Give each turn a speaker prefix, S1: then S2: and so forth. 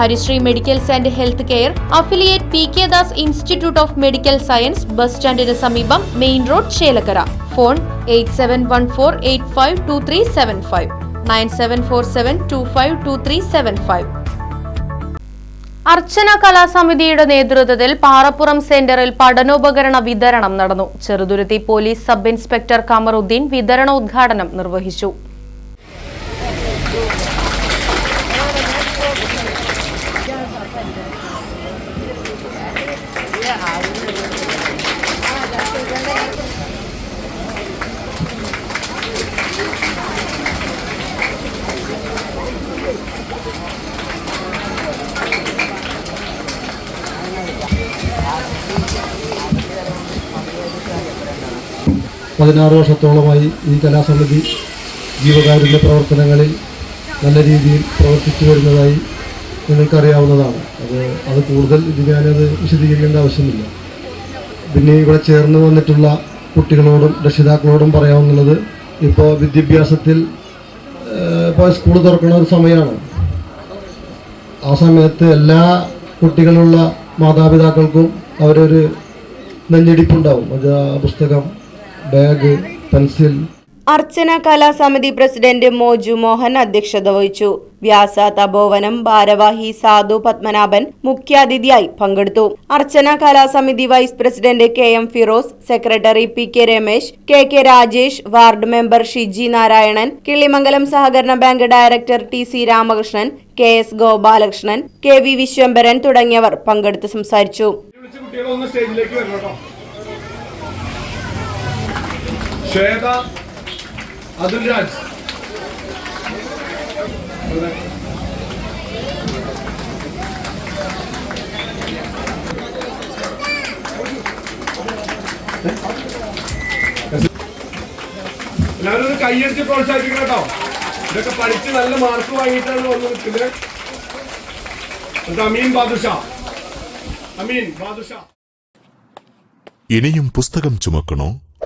S1: Harisree medicals and health care affiliate P K Das institute of medical science bus സ്റ്റാൻഡിന് സമീപം main road Chelakkara. Phone eight seven one four eight five two three seven five. Nine seven four seven two five two three seven five. Archana കലാസമിതിയുടെ നേതൃത്വത്തിൽ പാറപ്പുറം സെന്ററിൽ പഠനോപകരണ വിതരണം നടന്നു. Cheruthuruthy police sub inspector Kamaruddin വിതരണോദ്ഘാടനം നിർവഹിച്ചു.
S2: പതിനാറ് വർഷത്തോളമായി ഈ കലാസമിതി ജീവകാരുണ്യ പ്രവർത്തനങ്ങളിൽ നല്ല രീതിയിൽ പ്രവർത്തിച്ചു വരുന്നതായി നിങ്ങൾക്കറിയാവുന്നതാണ്. അത് അത് കൂടുതൽ ഇത് ഞാനത് വിശദീകരിക്കേണ്ട ആവശ്യമില്ല. പിന്നെ ഇവിടെ ചേർന്ന് വന്നിട്ടുള്ള കുട്ടികളോടും രക്ഷിതാക്കളോടും പറയാവുന്നത് ഇപ്പോൾ വിദ്യാഭ്യാസത്തിൽ ഇപ്പോൾ സ്കൂൾ തുറക്കുന്ന ഒരു സമയമാണ്. ആ സമയത്ത് എല്ലാ കുട്ടികളുള്ള മാതാപിതാക്കൾക്കും അവരൊരു നെഞ്ഞിടിപ്പുണ്ടാവും. പുസ്തകം bag pencil.
S3: Archana Kalasamithi president Moju Mohan അധ്യക്ഷത വഹിച്ചു. വ്യാസ തപോവനം ഭാരവാഹി സാധു പത്മനാഭൻ മുഖ്യാതിഥിയായി പങ്കെടുത്തു. അർച്ചന കലാസമിതി vice president K M Firoz secretary P K Ramesh K K Rajesh ward member Shiji Narayanan Kilimangalam സഹകരണ bank director T C Ramakrishnan K S Gopalakrishnan K V Viswambharan തുടങ്ങിയവർ പങ്കെടുത്ത് സംസാരിച്ചു.
S4: ശ്വേത അതുൽ രാജ്. എല്ലാവരും ഒന്ന് കൈയടിച്ച് പ്രോത്സാഹിപ്പിക്കണം കേട്ടോ. ഇതൊക്കെ പഠിച്ച് നല്ല മാർക്ക് വാങ്ങിയിട്ടാണ് വന്ന് നിൽക്കുന്നത് അമീൻ ബാദുഷാ. അമീൻ ബാദുഷ.
S5: ഇനിയും പുസ്തകം ചുമക്കണോ?